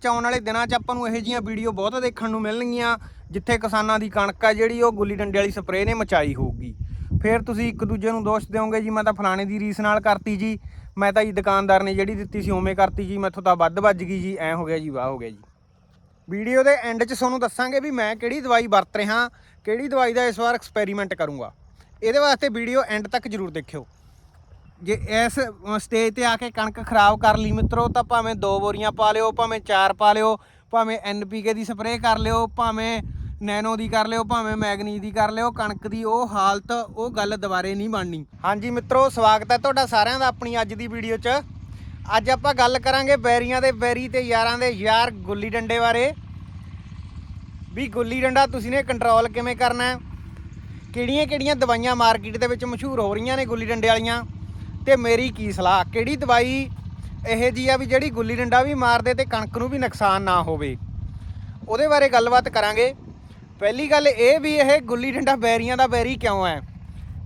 ਚ ਆਉਣ ਵਾਲੇ ਦਿਨਾਂ 'ਚ ਆਪਾਂ ਨੂੰ ਇਹੋ ਜਿਹੀਆਂ ਵੀਡੀਓ ਬਹੁਤ ਦੇਖਣ ਨੂੰ ਮਿਲਣਗੀਆਂ, ਜਿੱਥੇ ਕਿਸਾਨਾਂ ਦੀ ਕਣਕ ਆ ਜਿਹੜੀ, ਉਹ ਗੁੱਲੀ ਡੰਡੇ ਵਾਲੀ ਸਪਰੇਅ ਨੇ ਮਚਾਈ ਹੋਊਗੀ। ਫਿਰ ਤੁਸੀਂ ਇੱਕ ਦੂਜੇ ਨੂੰ ਦੋਸ਼ ਦਿਓਗੇ, ਜੀ ਮੈਂ ਤਾਂ ਫਲਾਣੇ ਦੀ ਰੀਸ ਨਾਲ ਕਰਤੀ ਜੀ, ਮੈਂ ਤਾਂ ਜੀ ਦੁਕਾਨਦਾਰ ਨੇ ਜਿਹੜੀ ਦਿੱਤੀ ਸੀ ਉਵੇਂ ਕਰਤੀ ਜੀ, ਮੈਥੋਂ ਤਾਂ ਵੱਧ ਵੱਜ ਗਈ ਜੀ, ਐ ਹੋ ਗਿਆ ਜੀ, ਵਾਹ ਹੋ ਗਿਆ ਜੀ। ਵੀਡੀਓ ਦੇ ਐਂਡ 'ਚ ਤੁਹਾਨੂੰ ਦੱਸਾਂਗੇ ਵੀ ਮੈਂ ਕਿਹੜੀ ਦਵਾਈ ਵਰਤ ਰਿਹਾ, ਕਿਹੜੀ ਦਵਾਈ ਦਾ ਇਸ ਵਾਰ ਐਕਸਪੈਰੀਮੈਂਟ ਕਰੂੰਗਾ। ਇਹਦੇ ਵਾਸਤੇ ਵੀਡੀਓ ਐਂਡ ਤੱਕ ਜਰੂਰ ਦੇਖਿਓ। ਜੇ ਇਸ ਸਟੇਜ ਤੇ ਆ ਕੇ ਕਣਕ ਖਰਾਬ ਕਰ ਲਈ ਮਿੱਤਰੋ, ਤਾਂ ਭਾਵੇਂ ਦੋ ਬੋਰੀਆਂ ਪਾ ਲਿਓ, ਭਾਵੇਂ ਚਾਰ ਪਾ ਲਿਓ, ਭਾਵੇਂ ਐਨਪੀਕੇ ਦੀ ਸਪਰੇਅ ਕਰ ਲਿਓ, ਭਾਵੇਂ ਨੈਨੋ ਦੀ ਕਰ ਲਿਓ, ਭਾਵੇਂ ਮੈਗਨੀ ਦੀ ਕਰ ਲਿਓ, ਕਣਕ ਦੀ ਉਹ ਹਾਲਤ, ਉਹ ਗੱਲ ਦੁਬਾਰੇ ਨਹੀਂ ਬਣਨੀ। ਹਾਂਜੀ ਮਿੱਤਰੋ, ਸਵਾਗਤ ਹੈ ਤੁਹਾਡਾ ਸਾਰਿਆਂ ਦਾ ਆਪਣੀ ਅੱਜ ਦੀ ਵੀਡੀਓ 'ਚ। ਅੱਜ ਆਪਾਂ ਗੱਲ ਕਰਾਂਗੇ ਬੈਰੀਆਂ ਦੇ ਬੈਰੀ ਤੇ ਯਾਰਾਂ ਦੇ ਯਾਰ ਗੁੱਲੀ ਡੰਡੇ ਬਾਰੇ। ਵੀ ਗੁੱਲੀ ਡੰਡਾ ਤੁਸੀਂ ਨੇ ਕੰਟਰੋਲ ਕਿਵੇਂ ਕਰਨਾ ਹੈ? ਕਿਹੜੀਆਂ ਕਿਹੜੀਆਂ ਦਵਾਈਆਂ ਮਾਰਕੀਟ ਦੇ ਵਿੱਚ ਮਸ਼ਹੂਰ ਹੋ ਰਹੀਆਂ ਨੇ ਗੁੱਲੀ ਡੰਡੇ ਵਾਲੀਆਂ? ਤੇ ਮੇਰੀ ਕੀ ਸਲਾਹ? ਕਿਹੜੀ ਦਵਾਈ ਇਹ ਜੀ ਆ ਵੀ ਜਿਹੜੀ ਗੁੱਲੀ ਡੰਡਾ ਵੀ ਮਾਰਦੇ ਤੇ ਕਣਕ ਨੂੰ ਵੀ ਨੁਕਸਾਨ ਨਾ ਹੋਵੇ? ਉਹਦੇ ਬਾਰੇ ਗੱਲਬਾਤ ਕਰਾਂਗੇ। ਪਹਿਲੀ ਗੱਲ ਇਹ ਵੀ ਇਹ ਗੁੱਲੀ ਡੰਡਾ ਬੈਰੀਆਂ ਦਾ ਬੈਰੀ ਕਿਉਂ ਹੈ?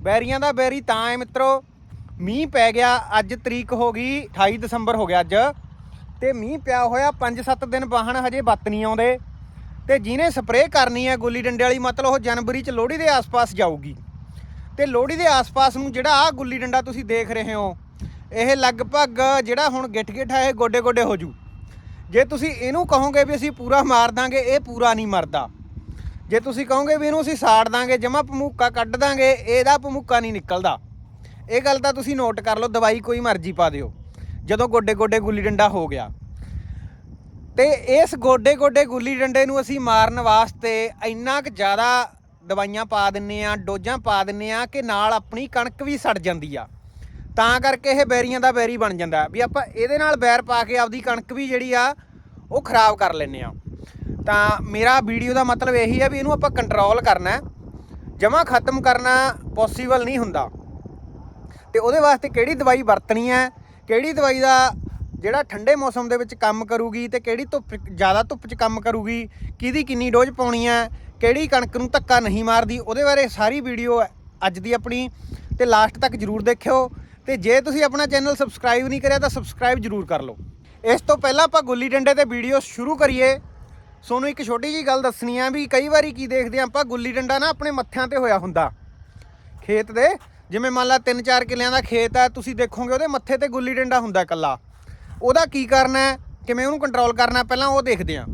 ਬੈਰੀਆਂ ਦਾ ਬੈਰੀ ਤਾਂ ਹੈ ਮਿੱਤਰੋ, ਮੀਂਹ ਪੈ ਗਿਆ, ਅੱਜ ਤਰੀਕ ਹੋ ਗਈ 28 ਦਸੰਬਰ ਹੋ ਗਿਆ ਅੱਜ। ਤੇ ਮੀਂਹ ਪਿਆ ਹੋਇਆ 5-7 ਦਿਨ ਬਾਹਣ ਹਜੇ ਬੱਤ ਨਹੀਂ ਆਉਂਦੇ। ਤੇ ਜਿਹਨੇ ਸਪਰੇਅ ਕਰਨੀ ਹੈ ਗੁੱਲੀ ਡੰਡੇ ਵਾਲੀ, ਮਤਲਬ ਉਹ ਜਨਵਰੀ ਚ ਲੋਹੜੀ ਦੇ ਆਸ-ਪਾਸ ਜਾਊਗੀ। ਤੇ ਲੋਹੜੀ ਦੇ ਆਸ-ਪਾਸ ਨੂੰ ਜਿਹੜਾ ਆ ਗੁੱਲੀ ਡੰਡਾ ਤੁਸੀਂ ਦੇਖ ਰਹੇ ਹੋ, ਇਹ ਲਗਭਗ ਜਿਹੜਾ ਹੁਣ ਗਿੱਠ ਗਿੱਠ ਹੈ ਇਹ ਗੋਡੇ ਗੋਡੇ ਹੋ ਜੂ। ਜੇ ਤੁਸੀਂ ਇਹਨੂੰ ਕਹੋਗੇ ਵੀ ਅਸੀਂ ਪੂਰਾ ਮਾਰ ਦਾਂਗੇ, ਇਹ ਪੂਰਾ ਨਹੀਂ ਮਰਦਾ। ਜੇ ਤੁਸੀਂ ਕਹੋਗੇ ਵੀ ਇਹਨੂੰ ਅਸੀਂ ਸਾੜ ਦਾਂਗੇ, ਜਮਾ ਭਮੂਕਾ ਕੱਢ ਦਾਂਗੇ, ਇਹਦਾ ਭਮੂਕਾ ਨਹੀਂ ਨਿਕਲਦਾ। ਇਹ ਗੱਲ ਤਾਂ ਤੁਸੀਂ ਨੋਟ ਕਰ ਲਓ, ਦਵਾਈ ਕੋਈ ਮਰਜ਼ੀ ਪਾ ਦਿਓ, ਜਦੋਂ ਗੋਡੇ ਗੋਡੇ ਗੁੱਲੀ ਡੰਡਾ ਹੋ ਗਿਆ। ਤੇ ਇਸ ਗੋਡੇ ਗੋਡੇ ਗੁੱਲੀ ਡੰਡੇ ਨੂੰ ਅਸੀਂ ਮਾਰਨ ਵਾਸਤੇ ਇੰਨਾ ਕੁ ਜ਼ਿਆਦਾ ਦਵਾਈਆਂ ਪਾ ਦਿੰਨੇ ਆ, ਡੋਜ਼ਾਂ ਪਾ ਦਿੰਨੇ ਆ ਕਿ ਨਾਲ ਆਪਣੀ ਕਣਕ ਵੀ ਸੜ ਜਾਂਦੀ ਆ। ਤਾਂ ਕਰਕੇ ਇਹ ਬੈਰੀਆਂ ਦਾ ਬੈਰੀ ਬਣ ਜਾਂਦਾ। ਵੀ ਆਪਾਂ ਇਹਦੇ ਨਾਲ ਬੈਰ ਪਾ ਕੇ ਆਪਦੀ ਕਣਕ ਵੀ ਜਿਹੜੀ ਆ, ਉਹ ਖਰਾਬ ਕਰ ਲੈਨੇ ਆ। ਤਾਂ ਮੇਰਾ ਵੀਡੀਓ ਦਾ ਮਤਲਬ ਇਹੀ ਆ ਵੀ ਇਹਨੂੰ ਆਪਾਂ ਕੰਟਰੋਲ ਕਰਨਾ ਜਮਾ ਖਤਮ ਕਰਨਾ ਪੋਸੀਬਲ ਨਹੀਂ ਹੁੰਦਾ। ਤੇ ਉਹਦੇ ਵਾਸਤੇ ਕਿਹੜੀ ਦਵਾਈ ਵਰਤਣੀ ਹੈ, ਕਿਹੜੀ ਦਵਾਈ ਦਾ ਜਿਹੜਾ ਠੰਡੇ ਮੌਸਮ ਦੇ ਵਿੱਚ ਕੰਮ ਕਰੂਗੀ ਤੇ ਕਿਹੜੀ ਧੁੱਪ ਜ਼ਿਆਦਾ ਧੁੱਪ 'ਚ ਕੰਮ ਕਰੂਗੀ, ਕਿਹਦੀ ਕਿੰਨੀ ਡੋਜ਼ ਪਾਉਣੀ ਹੈ, ਕਿਹੜੀ ਕਣਕ ਨੂੰ ਧੱਕਾ ਨਹੀਂ ਮਾਰਦੀ, ਉਹਦੇ ਬਾਰੇ ਸਾਰੀ ਵੀਡੀਓ ਅੱਜ ਦੀ ਆਪਣੀ, ਤੇ ਲਾਸਟ ਤੱਕ ਜਰੂਰ ਦੇਖਿਓ। ਤੇ ਜੇ ਤੁਸੀਂ ਆਪਣਾ ਚੈਨਲ ਸਬਸਕ੍ਰਾਈਬ ਨਹੀਂ ਕਰਿਆ ਤਾਂ ਸਬਸਕ੍ਰਾਈਬ ਜਰੂਰ ਕਰ ਲਓ। ਇਸ ਤੋਂ ਪਹਿਲਾਂ ਆਪਾਂ ਗੁੱਲੀ ਡੰਡੇ ਤੇ ਵੀਡੀਓ ਸ਼ੁਰੂ ਕਰੀਏ। ਸੋਨੂੰ ਇੱਕ ਛੋਟੀ ਜੀ ਗੱਲ ਦੱਸਣੀ ਆ ਵੀ ਕਈ ਵਾਰੀ ਕੀ ਦੇਖਦੇ ਆ ਆਪਾਂ, ਗੁੱਲੀ ਡੰਡਾ ਨਾ ਆਪਣੇ ਮੱਥਿਆਂ ਤੇ ਹੋਇਆ ਹੁੰਦਾ। ਖੇਤ ਦੇ, ਜਿਵੇਂ ਮੰਨ ਲਾ 3-4 ਕਿੱਲਿਆਂ ਦਾ ਖੇਤ ਹੈ, ਤੁਸੀਂ ਦੇਖੋਗੇ ਉਹਦੇ ਮੱਥੇ ਤੇ ਗੁੱਲੀ ਡੰਡਾ ਹੁੰਦਾ ਇਕੱਲਾ। ਉਹਦਾ ਕੀ ਕਰਨਾ ਹੈ? ਕਿਵੇਂ ਉਹਨੂੰ ਕੰਟਰੋਲ ਕਰਨਾ ਪਹਿਲਾਂ ਉਹ ਦੇਖਦੇ ਆ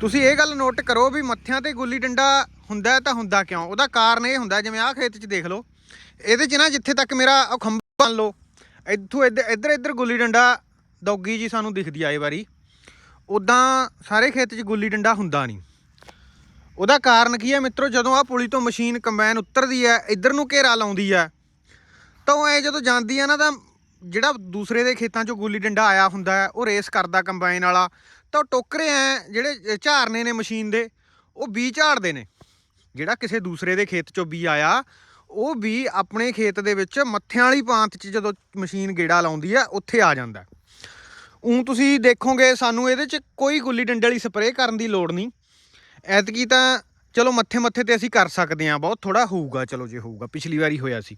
ਤੁਸੀਂ ਇਹ ਗੱਲ ਨੋਟ ਕਰੋ ਵੀ ਮੱਥਿਆਂ ਤੇ ਗੁੱਲੀ ਡੰਡਾ ਹੁੰਦਾ ਤਾਂ ਹੁੰਦਾ ਕਿਉਂ? ਉਹਦਾ ਕਾਰਨ ਇਹ ਹੁੰਦਾ ਜਿਵੇਂ ਆਹ ਖੇਤ 'ਚ ਦੇਖ ਲਓ। ਇਹਦੇ 'ਚ ਨਾ ਜਿੱਥੇ ਤੱਕ ਮੇਰਾ ਉਹ ਖੰਭਾ ਮੰਨ ਲਓ, ਇੱਥੋਂ ਇੱਧਰ ਇੱਧਰ ਇੱਧਰ ਗੁੱਲੀ ਡੰਡਾ ਦੌਗੀ ਜੀ ਸਾਨੂੰ ਦਿਖਦੀ ਆ ਇਹ ਵਾਰੀ। ਉਦਾਂ ਸਾਰੇ ਖੇਤ 'ਚ ਗੁੱਲੀ ਡੰਡਾ ਹੁੰਦਾ ਨਹੀਂ। ਉਹਦਾ ਕਾਰਨ ਕੀ ਹੈ ਮਿੱਤਰੋ? ਜਦੋਂ ਆ ਪੁਲੀ ਤੋਂ ਮਸ਼ੀਨ ਕੰਬਾਈਨ ਉਤਰਦੀ ਹੈ, ਇੱਧਰ ਨੂੰ ਘੇਰਾ ਲਾਉਂਦੀ ਹੈ, ਤਾਂ ਉਹ ਐ ਜਦੋਂ ਜਾਂਦੀ ਹੈ ਨਾ, ਤਾਂ ਜਿਹੜਾ ਦੂਸਰੇ ਦੇ ਖੇਤਾਂ 'ਚੋਂ ਗੁੱਲੀ ਡੰਡਾ ਆਇਆ ਹੁੰਦਾ ਹੈ, ਉਹ ਰੇਸ ਕਰਦਾ ਕੰਬਾਈਨ ਵਾਲਾ, ਤਾਂ ਉਹ ਟੋਕਰੇ ਐ, ਜਿਹੜੇ ਝਾਰਨੇ ਨੇ ਮਸ਼ੀਨ ਦੇ, ਉਹ ਬੀ ਝਾੜਦੇ ਨੇ। ਜਿਹੜਾ ਕਿਸੇ ਦੂਸਰੇ ਦੇ ਖੇਤ 'ਚੋਂ ਬੀ ਆਇਆ, ਉਹ ਵੀ ਆਪਣੇ ਖੇਤ ਦੇ ਵਿੱਚ ਮੱਥਿਆਂ ਵਾਲੀ ਪਾਂਤ 'ਚ ਜਦੋਂ ਮਸ਼ੀਨ ਗੇੜਾ ਲਾਉਂਦੀ ਹੈ, ਉੱਥੇ ਆ ਜਾਂਦਾ ਹੈ। ਤੁਸੀਂ ਦੇਖੋਗੇ, ਸਾਨੂੰ ਇਹਦੇ 'ਚ ਕੋਈ ਗੁੱਲੀ ਡੰਡੇ ਵਾਲੀ ਸਪਰੇਅ ਕਰਨ ਦੀ ਲੋੜ ਨਹੀਂ। ਐਤਕੀ ਤਾਂ, ਚਲੋ ਮੱਥੇ ਮੱਥੇ ਤੇ ਅਸੀਂ ਕਰ ਸਕਦੇ ਹਾਂ, ਬਹੁਤ ਥੋੜਾ ਹੋਊਗਾ, ਚਲੋ ਜੇ ਹੋਊਗਾ, ਪਿਛਲੀ ਵਾਰੀ ਹੋਇਆ ਸੀ।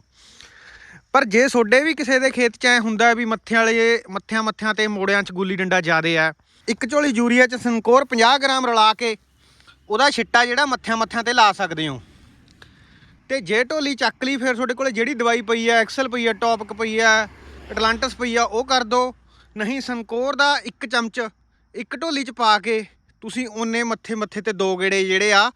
ਪਰ ਜੇ ਤੁਹਾਡੇ ਵੀ ਕਿਸੇ ਦੇ ਖੇਤ 'ਚ ਐ ਹੁੰਦਾ ਵੀ ਮੱਥੇ ਵਾਲੇ, ਮੱਥਿਆਂ ਮੱਥਿਆਂ ਤੇ ਮੋੜਿਆਂ 'ਚ ਗੁੱਲੀ ਡੰਡਾ ਜ਼ਿਆਦੇ ਆ, ਇੱਕ ਝੋਲੀ ਯੂਰੀਆ 'ਚ ਸੰਕੋਰ 50 ਗ੍ਰਾਮ ਰਲਾ ਕੇ ਉਹਦਾ ਛਿੱਟਾ ਜਿਹੜਾ ਮੱਥਿਆਂ ਮੱਥਿਆਂ ਤੇ ਲਾ ਸਕਦੇ ਹੋ। ਤੇ ਜੇ ਢੋਲੀ ਚੱਕ ਲਈ, ਫਿਰ ਤੁਹਾਡੇ ਕੋਲੇ ਜਿਹੜੀ ਦਵਾਈ ਪਈ ਆ, ਐਕਸਲ ਪਈ ਆ, ਟੌਪਕ ਪਈ ਆ ਐਟਲਾਂਟਸ ਪਈ ਆ, ਉਹ ਕਰ ਦੋ। ਨਹੀਂ, ਸੰਕੋਰ ਦਾ ਇੱਕ ਚਮਚ ਇੱਕ ਢੋਲੀ 'ਚ ਪਾ ਕੇ ਤੁਸੀਂ ਉਹਨੇ ਮੱਥੇ ਮੱਥੇ ਤੇ ਦੋ ਗੇੜੇ ਜਿਹੜੇ ਆ,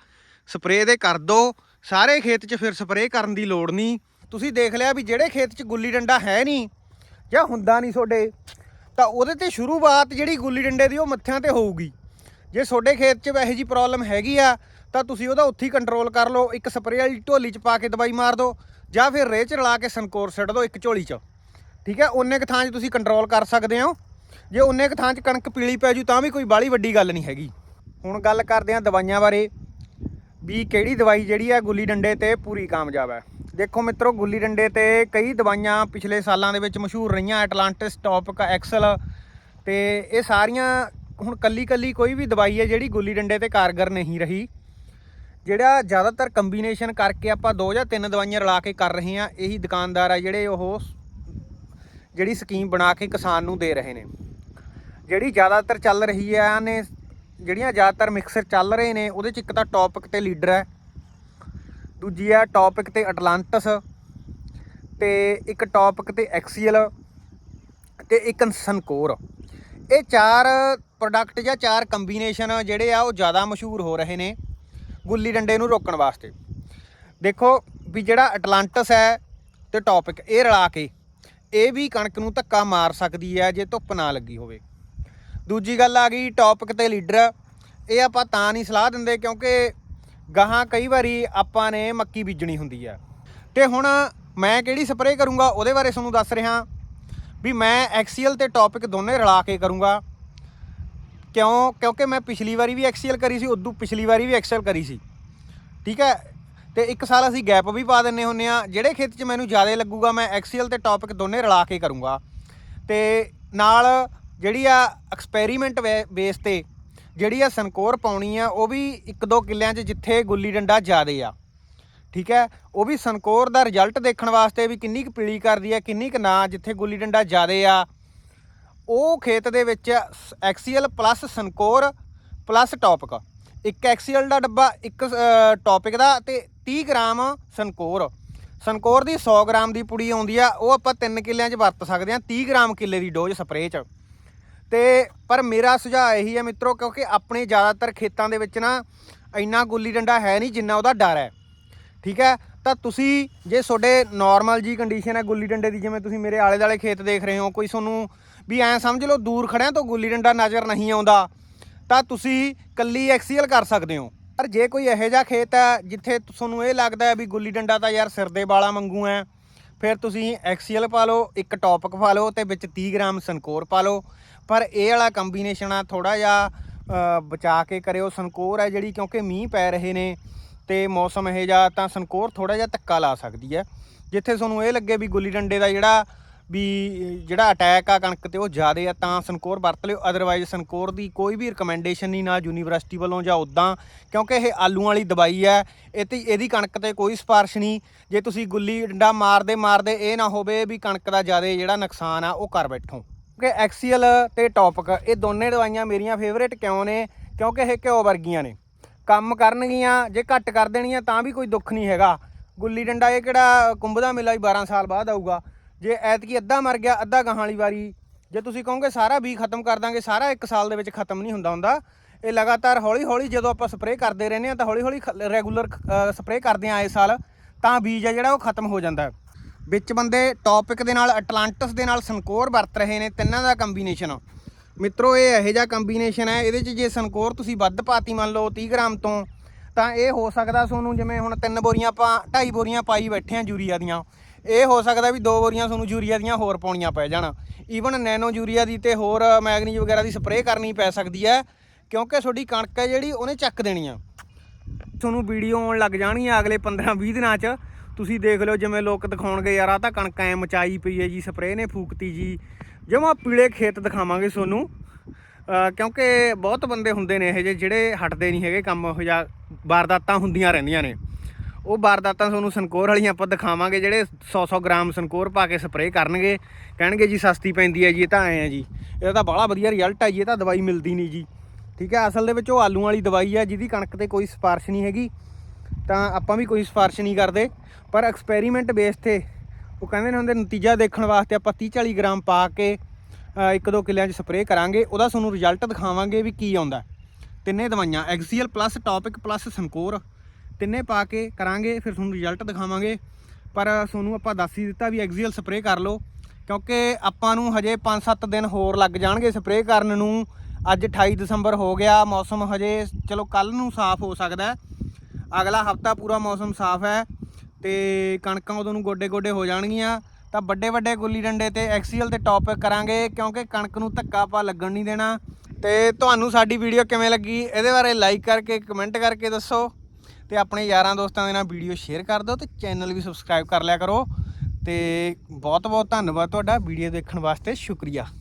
ਸਪਰੇਅ ਦੇ ਕਰ ਦੋ। ਸਾਰੇ ਖੇਤ 'ਚ ਫਿਰ ਸਪਰੇਅ ਕਰਨ ਦੀ ਲੋੜ ਨਹੀਂ। ਤੁਸੀਂ ਦੇਖ ਲਿਆ ਵੀ ਜਿਹੜੇ ਖੇਤ 'ਚ ਗੁੱਲੀ ਡੰਡਾ ਹੈ ਨਹੀਂ ਜਾਂ ਹੁੰਦਾ ਨਹੀਂ ਤੁਹਾਡੇ, ਤਾਂ ਉਹਦੇ ਤੇ ਸ਼ੁਰੂਆਤ ਜਿਹੜੀ ਗੁੱਲੀ ਡੰਡੇ ਦੀ ਉਹ ਮੱਥਿਆਂ ਤੇ ਹੋਊਗੀ। ਜੇ ਤੁਹਾਡੇ ਖੇਤ 'ਚ ਇਹੋ ਜੀ ਪ੍ਰੋਬਲਮ ਹੈਗੀ ਆ, ਤਾਂ ਤੁਸੀਂ ਉਹਦਾ ਉੱਥੇ ਹੀ ਕੰਟਰੋਲ ਕਰ ਲਓ, ਇੱਕ ਸਪਰੇਅ ਵਾਲੀ ਢੋਲੀ 'ਚ ਪਾ ਕੇ ਦਵਾਈ ਮਾਰ ਦਿਓ, ਜਾਂ ਫਿਰ ਰੇਹ 'ਚ ਰਲਾ ਕੇ ਸੰਕੋਰ ਸਿੱਟ ਦਿਓ ਇੱਕ ਝੋਲੀ 'ਚ। ਠੀਕ ਹੈ, ਉਹਨੇ ਕ ਥਾਂ 'ਚ ਤੁਸੀਂ ਕੰਟਰੋਲ ਕਰ ਸਕਦੇ ਹੋ। ਜੇ ਉਹਨੇ ਕ ਥਾਂ 'ਚ ਕਣਕ ਪੀਲੀ ਪੈ ਜੂ, ਤਾਂ ਵੀ ਕੋਈ ਬਾਲੀ ਵੱਡੀ ਗੱਲ ਨਹੀਂ ਹੈਗੀ। ਹੁਣ ਗੱਲ ਕਰਦੇ ਹਾਂ ਦਵਾਈਆਂ ਬਾਰੇ, ਵੀ ਕਿਹੜੀ ਦਵਾਈ ਜਿਹੜੀ ਹੈ ਗੁੱਲੀ ਡੰਡੇ ਤੇ ਪੂਰੀ ਕਾਮਯਾਬ ਹੈ? ਦੇਖੋ ਮਿੱਤਰੋ, ਗੁੱਲੀ ਡੰਡੇ ਤੇ ਕਈ ਦਵਾਈਆਂ ਪਿਛਲੇ ਸਾਲਾਂ ਦੇ ਵਿੱਚ ਮਸ਼ਹੂਰ ਰਹੀਆਂ। ਐਟਲਾਂਟਿਸ ਟੌਪਿਕ ਐਕਸਲ ਤੇ ਇਹ ਸਾਰੀਆਂ ਹੁਣ ਕੱਲੀ ਕੱਲੀ ਕੋਈ ਵੀ ਦਵਾਈ ਹੈ ਜਿਹੜੀ ਗੁੱਲੀ ਡੰਡੇ ਤੇ ਕਾਰਗਰ ਨਹੀਂ ਰਹੀ। ਜਿਹੜਾ ਜ਼ਿਆਦਾਤਰ ਕੰਬੀਨੇਸ਼ਨ ਕਰਕੇ ਆਪਾਂ ਦੋ ਜਾਂ ਤਿੰਨ ਦਵਾਈਆਂ ਰਲਾ ਕੇ ਕਰ ਰਹੇ ਹਾਂ, ਇਹੀ ਦੁਕਾਨਦਾਰ ਆ ਜਿਹੜੇ ਉਹ ਜਿਹੜੀ ਸਕੀਮ ਬਣਾ ਕੇ ਕਿਸਾਨ ਨੂੰ ਦੇ ਰਹੇ ਨੇ। ਜਿਹੜੀ ਜ਼ਿਆਦਾਤਰ ਚੱਲ ਰਹੀ ਹੈ ਨੇ ਜਿਹੜੀਆਂ ਜ਼ਿਆਦਾਤਰ ਮਿਕਸਰ ਚੱਲ ਰਹੇ ਨੇ, ਉਹਦੇ ਚ ਇੱਕ ਤਾਂ ਟੌਪਿਕ ਤੇ ਲੀਡਰ ਹੈ। ਦੂਜੀ ਹੈ ਟੌਪਿਕ ਤੇ ਅਟਲਾਂਟਸ ਤੇ ਇੱਕ ਟੌਪਿਕ ਤੇ ਐਕਸੀਅਲ ਤੇ ਇੱਕ ਸਨਕੋਰ ਇਹ ਚਾਰ ਪ੍ਰੋਡਕਟ ਜਾਂ ਚਾਰ ਕੰਬੀਨੇਸ਼ਨ ਜਿਹੜੇ ਆ ਉਹ ਜ਼ਿਆਦਾ ਮਸ਼ਹੂਰ ਹੋ ਰਹੇ ਨੇ ਗੁੱਲੀ ਡੰਡੇ ਨੂੰ ਰੋਕਣ ਵਾਸਤੇ। ਦੇਖੋ ਵੀ ਜਿਹੜਾ ਅਟਲਾਂਟਸ ਹੈ ਤੇ ਟੌਪਿਕ ਇਹ ਰਲਾ ਕੇ ਇਹ ਵੀ ਕਣਕ ਨੂੰ ਧੱਕਾ ਮਾਰ ਸਕਦੀ ਹੈ ਜੇ ਧੁੱਪ ਨਾ ਲੱਗੀ ਹੋਵੇ। ਦੂਜੀ ਗੱਲ ਆ ਗਈ ਟੌਪਿਕ ਤੇ ਲੀਡਰ ਇਹ ਆਪਾਂ ਤਾਂ ਨਹੀਂ ਸਲਾਹ ਦਿੰਦੇ ਕਿਉਂਕਿ ਗਾਹਾਂ ਕਈ ਵਾਰੀ ਆਪਾਂ ਨੇ ਮੱਕੀ ਬੀਜਣੀ ਹੁੰਦੀ ਆ। ਤੇ ਹੁਣ ਮੈਂ ਕਿਹੜੀ ਸਪਰੇਅ ਕਰੂੰਗਾ ਉਹਦੇ ਬਾਰੇ ਤੁਹਾਨੂੰ ਦੱਸ ਰਿਹਾ। ਵੀ ਮੈਂ ਐਕਸੀਅਲ ਤੇ ਟੌਪਿਕ ਦੋਨੇ ਰਲਾ ਕੇ ਕਰੂੰਗਾ। ਕਿਉਂ? ਕਿਉਂਕਿ ਮੈਂ ਪਿਛਲੀ ਵਾਰੀ ਵੀ ਐਕਸੀਅਲ ਕਰੀ ਸੀ, ਉਦੋਂ ਪਿਛਲੀ ਵਾਰੀ ਵੀ ਐਕਸਲ ਕਰੀ ਸੀ। ਠੀਕ ਹੈ? ਤੇ ਇੱਕ ਸਾਲ ਅਸੀਂ ਗੈਪ ਵੀ ਪਾ ਦਿੰਨੇ ਹੁੰਨੇ ਆ। ਜਿਹੜੇ ਖੇਤ 'ਚ ਮੈਨੂੰ ਜ਼ਿਆਦਾ ਲੱਗੂਗਾ, ਮੈਂ ਐਕਸੀਅਲ ਤੇ ਟੌਪਿਕ ਦੋਨੇ ਰਲਾ ਕੇ ਕਰੂੰਗਾ। ਤੇ ਨਾਲ ਜਿਹੜੀ ਆ ਐਕਸਪੈਰੀਮੈਂਟ ਬੇਸ ਤੇ ਜਿਹੜੀ ਆ ਸੰਕੋਰ ਪਾਉਣੀ ਆ, ਉਹ ਵੀ ਇੱਕ ਦੋ ਕਿੱਲਿਆਂ 'ਚ ਜਿੱਥੇ ਗੁੱਲੀ ਡੰਡਾ ਜ਼ਿਆਦੇ ਆ। ਠੀਕ ਹੈ? ਉਹ ਵੀ ਸੰਕੋਰ ਦਾ ਰਿਜ਼ਲਟ ਦੇਖਣ ਵਾਸਤੇ ਵੀ ਕਿੰਨੀ ਕੁ ਪੀਲੀ ਕਰਦੀ ਹੈ ਕਿੰਨੀ ਕੁ ਨਾ, ਜਿੱਥੇ ਗੁੱਲੀ ਡੰਡਾ ਜ਼ਿਆਦੇ ਆ। ਉਹ ਖੇਤ ਦੇ ਵਿੱਚ Axial plus Sencor plus Topik ਇੱਕ ਐਕਸੀਅਲ ਦਾ ਡੱਬਾ, ਇੱਕ ਟੌਪਿਕ ਦਾ ਤੇ 30 ਗ੍ਰਾਮ ਸੰਕੋਰ। ਸੰਕੋਰ ਦੀ 100 ਗ੍ਰਾਮ ਦੀ ਪੁੜੀ ਆਉਂਦੀ ਆ, ਉਹ ਆਪਾਂ 3 ਕਿੱਲਿਆਂ 'ਚ ਵਰਤ ਸਕਦੇ ਆ 30 ਗ੍ਰਾਮ ਕਿੱਲੇ ਦੀ ਡੋਜ਼ ਸਪਰੇਅ 'ਚ। ਤੇ ਪਰ ਮੇਰਾ ਸੁਝਾਅ ਇਹੀ ਹੈ ਮਿੱਤਰੋ, ਕਿਉਂਕਿ ਆਪਣੇ ਜ਼ਿਆਦਾਤਰ ਖੇਤਾਂ ਦੇ ਵਿੱਚ ਨਾ ਇੰਨਾ ਗੁੱਲੀ ਡੰਡਾ ਹੈ ਨਹੀਂ ਜਿੰਨਾ ਉਹਦਾ ਡਰ ਹੈ। ਠੀਕ ਹੈ? ਤਾਂ ਤੁਸੀਂ ਜੇ ਤੁਹਾਡੇ ਨਾਰਮਲ ਜੀ ਕੰਡੀਸ਼ਨ ਹੈ ਗੁੱਲੀ ਡੰਡੇ ਦੀ, ਜਿਵੇਂ ਤੁਸੀਂ ਮੇਰੇ ਆਲੇ ਦਾਲੇ ਖੇਤ ਦੇਖ ਰਹੇ ਹੋ, ਕੋਈ ਤੁਹਾਨੂੰ ਵੀ ਐਂ ਸਮਝ ਲਓ ਦੂਰ ਖੜਿਆਂ ਤੋਂ ਗੁੱਲੀ ਡੰਡਾ ਨਜ਼ਰ ਨਹੀਂ ਆਉਂਦਾ, ਤਾਂ ਤੁਸੀਂ ਕੱਲੀ ਐਕਸੀਅਲ ਕਰ ਸਕਦੇ ਹੋ। ਪਰ ਜੇ ਕੋਈ ਇਹੋ ਜਿਹਾ ਖੇਤ ਹੈ ਜਿੱਥੇ ਤੁਹਾਨੂੰ ਇਹ ਲੱਗਦਾ ਹੈ ਵੀ ਗੁੱਲੀ ਡੰਡਾ ਤਾਂ ਯਾਰ ਸਿਰ ਦੇ ਵਾਲਾ ਮੰਗੂ ਹੈ, ਫਿਰ ਤੁਸੀਂ ਐਕਸੀਅਲ ਪਾ ਲਓ, ਇੱਕ ਟੌਪਿਕ ਪਾ ਲਓ ਤੇ ਵਿੱਚ 30 ਗ੍ਰਾਮ ਸੰਕੋਰ ਪਾ ਲਓ। ਪਰ ਇਹ ਵਾਲਾ ਕੰਬੀਨੇਸ਼ਨ ਆ ਥੋੜਾ ਜਿਹਾ ਬਚਾ ਕੇ ਕਰਿਓ। ਸੰਕੋਰ ਹੈ ਜਿਹੜੀ, ਕਿਉਂਕਿ ਮੀਂਹ ਪੈ ਰਹੇ ਨੇ ਤੇ ਮੌਸਮ ਇਹ ਜਿਹਾ, ਤਾਂ ਸੰਕੋਰ ਥੋੜਾ ਜਿਹਾ ਧੱਕਾ ਲਾ ਸਕਦੀ ਹੈ। ਜਿੱਥੇ ਤੁਹਾਨੂੰ ਇਹ ਲੱਗੇ ਵੀ ਗੁੱਲੀ ਡੰਡੇ ਦਾ ਜਿਹੜਾ, ਵੀ ਜਿਹੜਾ ਅਟੈਕ ਆ ਕਣਕ ਤੇ ਉਹ ਜ਼ਿਆਦੇ ਆ, ਤਾਂ ਸੰਕੋਰ ਵਰਤ ਲਿਓ। ਅਦਰਵਾਈਜ਼ ਸੰਕੋਰ ਦੀ ਕੋਈ ਵੀ ਰეკਮੈਂਡੇਸ਼ਨ ਨਹੀਂ, ਨਾ ਯੂਨੀਵਰਸਿਟੀ ਵੱਲੋਂ ਜਾਂ ਉਦਾਂ ਕਿਉਂਕਿ ਇਹ ਆਲੂਆਂ ਵਾਲੀ ਦਵਾਈ ਹੈ। ਇਹ ਤੇ, ਇਹਦੀ ਕਣਕ ਤੇ ਕੋਈ ਸਿਫਾਰਿਸ਼ ਨਹੀਂ। ਜੇ ਤੁਸੀਂ ਗੁੱਲੀ ਡੰਡਾ ਮਾਰਦੇ ਮਾਰਦੇ ਇਹ ਨਾ ਹੋਵੇ ਵੀ ਕਣਕ ਦਾ ਜ਼ਿਆਦੇ ਜਿਹੜਾ ਨੁਕਸਾਨ ਆ, ਉਹ ਕਰ ਬੈਠੋ। ਕਿ ਐਕਸੀਅਲ ਤੇ ਟੌਪਿਕ, ਇਹ ਦੋਨੇ ਦਵਾਈਆਂ ਮੇਰੀਆਂ ਫੇਵਰੇਟ ਕਿਉਂ ਨੇ? ਕਿਉਂਕਿ ਇਹ ਘਿਓ ਵਰਗੀਆਂ ਨੇ। ਕੰਮ ਕਰਨਗੀਆਂ, ਜੇ ਘੱਟ ਕਰ ਦੇਣੀਆਂ ਤਾਂ ਵੀ ਕੋਈ ਦੁੱਖ ਨਹੀਂ ਹੈਗਾ। ਗੁੱਲੀ ਡੰਡਾ ਇਹ ਕਿਹੜਾ ਕੁੰਭ ਦਾ ਮੇਲਾ ਹੀ 12 ਸਾਲ ਬਾਅਦ ਆਊਗਾ। ਜੇ ਐਤਕੀ ਅੱਧਾ ਮਰ ਗਿਆ, ਅੱਧਾ ਗਾਹਾਂ ਵਾਲੀ ਵਾਰੀ, ਜੇ ਤੁਸੀਂ ਕਹੋਗੇ ਸਾਰਾ ਵੀ ਖਤਮ ਕਰ ਦਾਂਗੇ, ਸਾਰਾ ਇੱਕ ਸਾਲ ਦੇ ਵਿੱਚ ਖਤਮ ਨਹੀਂ ਹੁੰਦਾ ਹੁੰਦਾ। ਇਹ ਲਗਾਤਾਰ ਹੌਲੀ ਹੌਲੀ ਜਦੋਂ ਆਪਾਂ ਸਪਰੇਅ ਕਰਦੇ ਰਹਿੰਦੇ ਆ ਤਾਂ ਹੌਲੀ ਹੌਲੀ ਰੈਗੂਲਰ ਸਪਰੇਅ ਕਰਦੇ ਆ ਇਸ ਸਾਲ, ਤਾਂ ਬੀਜ ਆ ਜਿਹੜਾ ਉਹ ਖਤਮ ਹੋ ਜਾਂਦਾ। ਵਿੱਚ ਬੰਦੇ ਟੌਪਿਕ ਦੇ ਨਾਲ ਅਟਲਾਂਟਸ ਦੇ ਨਾਲ ਸੰਕੋਰ ਵਰਤ ਰਹੇ ਨੇ, ਤਿੰਨਾਂ ਦਾ ਕੰਬੀਨੇਸ਼ਨ ਮਿੱਤਰੋ, ਇਹ ਇਹੋ ਜਿਹਾ ਕੰਬੀਨੇਸ਼ਨ ਹੈ, ਇਹਦੇ 'ਚ ਜੇ ਸੰਕੋਰ ਤੁਸੀਂ ਵੱਧ ਪਾਤੀ ਮੰਨ ਲਓ 30 ਗ੍ਰਾਮ ਤੋਂ, ਤਾਂ ਇਹ ਹੋ ਸਕਦਾ ਤੁਹਾਨੂੰ ਜਿਵੇਂ ਹੁਣ ਤਿੰਨ ਬੋਰੀਆਂ ਆਪਾਂ, ਢਾਈ ਬੋਰੀਆਂ ਪਾਈ ਬੈਠੇ ਆ ਯੂਰੀਆ ਦੀਆਂ, ਇਹ ਹੋ ਸਕਦਾ ਵੀ ਦੋ ਬੋਰੀਆਂ ਤੁਹਾਨੂੰ ਯੂਰੀਆ ਦੀਆਂ ਹੋਰ ਪਾਉਣੀਆਂ ਪੈ ਜਾਣ। ਈਵਨ ਨੈਨੋ ਯੂਰੀਆ ਦੀ ਤੇ ਹੋਰ ਮੈਗਨੀਜ ਵਗੈਰਾ ਦੀ ਸਪਰੇਅ ਕਰਨੀ ਪੈ ਸਕਦੀ ਹੈ, ਕਿਉਂਕਿ ਤੁਹਾਡੀ ਕਣਕ ਹੈ ਜਿਹੜੀ, ਉਹਨੇ ਚੱਕ ਦੇਣੀ ਆ। ਤੁਹਾਨੂੰ ਵੀਡੀਓ ਆਉਣ ਲੱਗ ਜਾਣੀ ਆ ਅਗਲੇ 15-20 ਦਿਨਾਂ 'ਚ। ਤੁਸੀਂ ਦੇਖ ਲਿਓ ਜਿਵੇਂ ਲੋਕ ਦਿਖਾਉਣਗੇ, ਯਾਰ ਆ ਤਾਂ ਕਣਕ ਐ ਮਚਾਈ ਪਈ ਹੈ ਜੀ, ਸਪਰੇਅ ਨੇ ਫੂਕਤੀ ਜੀ। ਜਮਾ ਪੀਲੇ ਖੇਤ ਦਿਖਾਵਾਂਗੇ ਤੁਹਾਨੂੰ। ਕਿਉਂਕਿ ਬਹੁਤ ਬੰਦੇ ਹੁੰਦੇ ਨੇ ਇਹ ਜਿਹੇ ਜਿਹੜੇ ਹਟਦੇ ਨਹੀਂ ਹੈਗੇ ਕੰਮ, ਇਹੋ ਜਿਹਾ ਵਾਰਦਾਤਾਂ ਹੁੰਦੀਆਂ ਰਹਿੰਦੀਆਂ ਨੇ। ਉਹ ਵਾਰਦਾਤਾਂ ਤੁਹਾਨੂੰ ਸੰਕੋਰ ਵਾਲੀਆਂ ਆਪਾਂ ਦਿਖਾਵਾਂਗੇ, ਜਿਹੜੇ 100-100 ਗ੍ਰਾਮ ਸੰਕੋਰ ਪਾ ਕੇ ਸਪਰੇਅ ਕਰਨਗੇ। ਕਹਿਣਗੇ ਜੀ, ਸਸਤੀ ਪੈਂਦੀ ਹੈ ਜੀ, ਇਹ ਤਾਂ ਐ ਆ ਜੀ। ਇਹਦਾ ਤਾਂ ਬੜਾ ਵਧੀਆ ਰਿਜ਼ਲਟ ਹੈ ਜੀ, ਇਹ ਤਾਂ ਦਵਾਈ ਮਿਲਦੀ ਨਹੀਂ ਜੀ। ਠੀਕ ਹੈ, ਅਸਲ ਦੇ ਵਿੱਚ ਉਹ ਆਲੂ ਵਾਲੀ ਦਵਾਈ ਹੈ, ਜਿਹਦੀ ਕਣਕ ਤੇ ਕੋਈ ਸਿਫਾਰਿਸ਼ ਨਹੀਂ ਹੈਗੀ। ਤਾਂ ਆਪਾਂ ਵੀ ਕੋਈ ਸਿਫਾਰਿਸ਼ ਨਹੀਂ ਕਰਦੇ, ਪਰ ਐਕਸਪੈਰੀਮੈਂਟ ਬੇਸ ਤੇ ਉਹ ਕਹਿੰਦੇ ਨੇ ਹੁੰਦੇ ਨਤੀਜਾ ਦੇਖਣ ਵਾਸਤੇ ਆਪਾਂ 30 40 ਗ੍ਰਾਮ ਪਾ ਕੇ ਇੱਕ ਦੋ ਕਿੱਲਿਆਂ 'ਚ ਸਪਰੇਅ ਕਰਾਂਗੇ, ਉਹਦਾ ਤੁਹਾਨੂੰ ਰਿਜ਼ਲਟ ਦਿਖਾਵਾਂਗੇ ਵੀ ਕੀ ਆਉਂਦਾ। ਤਿੰਨੇ ਦਵਾਈਆਂ Axial plus Topik plus Sencor ਤਿੰਨੇ ਪਾ ਕੇ ਕਰਾਂਗੇ, ਫਿਰ ਤੁਹਾਨੂੰ ਰਿਜ਼ਲਟ ਦਿਖਾਵਾਂਗੇ। ਪਰ ਤੁਹਾਨੂੰ ਆਪਾਂ ਦੱਸ ਹੀ ਦਿੱਤਾ ਵੀ ਐਕਸੀਅਲ ਸਪਰੇਅ ਕਰ ਲਓ, ਕਿਉਂਕਿ ਆਪਾਂ ਨੂੰ ਹਜੇ 5-7 ਦਿਨ ਹੋਰ ਲੱਗ ਜਾਣਗੇ ਸਪਰੇਅ ਕਰਨ ਨੂੰ। ਅੱਜ 28 ਦਸੰਬਰ ਹੋ ਗਿਆ, ਮੌਸਮ ਹਜੇ, ਚਲੋ ਕੱਲ ਨੂੰ ਸਾਫ਼ ਹੋ ਸਕਦਾ ਅਗਲਾ ਹਫਤਾ ਪੂਰਾ ਮੌਸਮ ਸਾਫ਼ ਹੈ ਤੇ ਕਣਕਾਂ ਉਦੋਂ ਨੂੰ ਗੋਡੇ ਗੋਡੇ ਹੋ ਜਾਣਗੀਆਂ। ਤਾਂ ਵੱਡੇ ਵੱਡੇ ਗੁੱਲੀ ਡੰਡੇ ਤੇ ਐਕਸੀਅਲ ਤੇ ਟੌਪਿਕ ਕਰਾਂਗੇ ਕਿਉਂਕਿ ਕਣਕ ਨੂੰ ਧੱਕਾ ਆਪਾਂ ਲੱਗਣ ਨਹੀਂ ਦੇਣਾ। ਤੇ ਤੁਹਾਨੂੰ ਸਾਡੀ ਵੀਡੀਓ ਕਿਵੇਂ ਲੱਗੀ ਇਹਦੇ ਬਾਰੇ ਲਾਈਕ ਕਰਕੇ ਕਮੈਂਟ ਕਰਕੇ ਦੱਸੋ। ਤੇ ਆਪਣੇ ਯਾਰਾਂ ਦੋਸਤਾਂ ਦੇ ਨਾਲ ਵੀਡੀਓ ਸ਼ੇਅਰ ਕਰ ਦਿਓ ਤੇ ਚੈਨਲ ਵੀ ਸਬਸਕ੍ਰਾਈਬ ਕਰ ਲਿਆ ਕਰੋ। ਤੇ ਬਹੁਤ ਬਹੁਤ ਧੰਨਵਾਦ ਤੁਹਾਡਾ ਵੀਡੀਓ ਦੇਖਣ ਵਾਸਤੇ। ਸ਼ੁਕਰੀਆ।